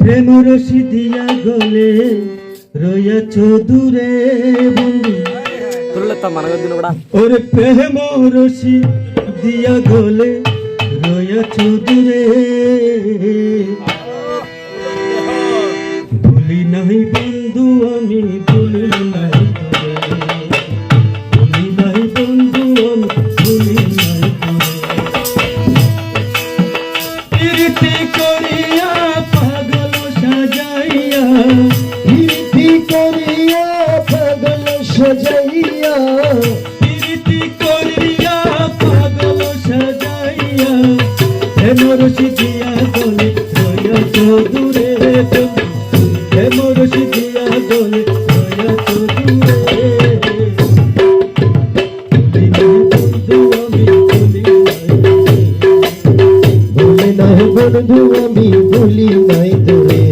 প্রেম রশি দিয়া গলে রয়াছ দূরে বন্ধু ওরে প্রেম রশি দিয়া গলে রয়াছ দূরে বন্ধু আমি ভুলি নাই তোরে।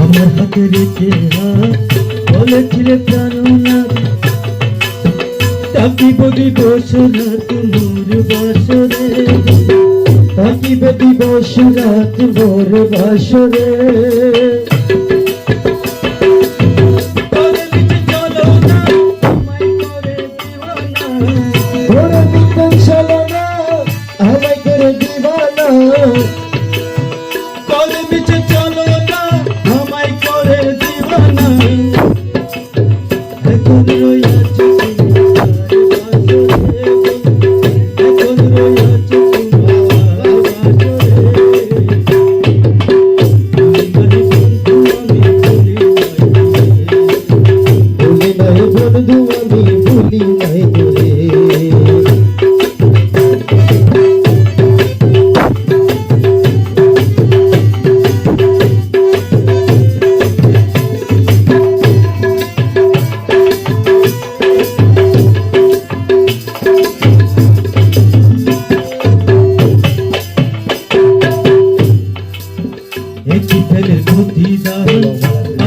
আমার হাতে রেখে বলেছিলে প্রাণনা তাকি বলি বসরা তোমার বাসরে থাকিবে দিবস রাত ভোর বাসরে।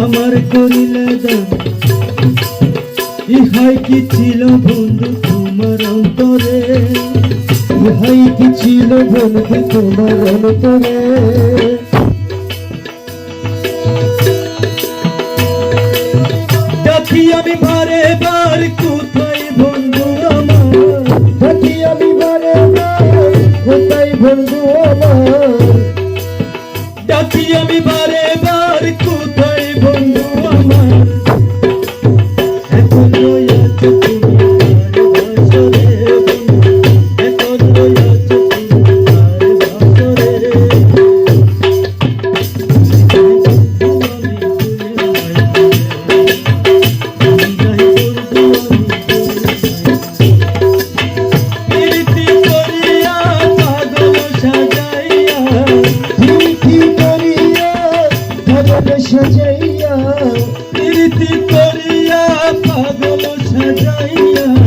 আমার করিলে দাও ইহাই কি ছিল বন্ধু তোমার অন্তরে? ভাই কি ছিল বন্ধু তোমার অন্তরে? ডাকি আমি বারে বার, কোথায় বন্ধু আমার? থাকি আমি বারে বার, কোথায় বন্ধু আমার? যাইয়া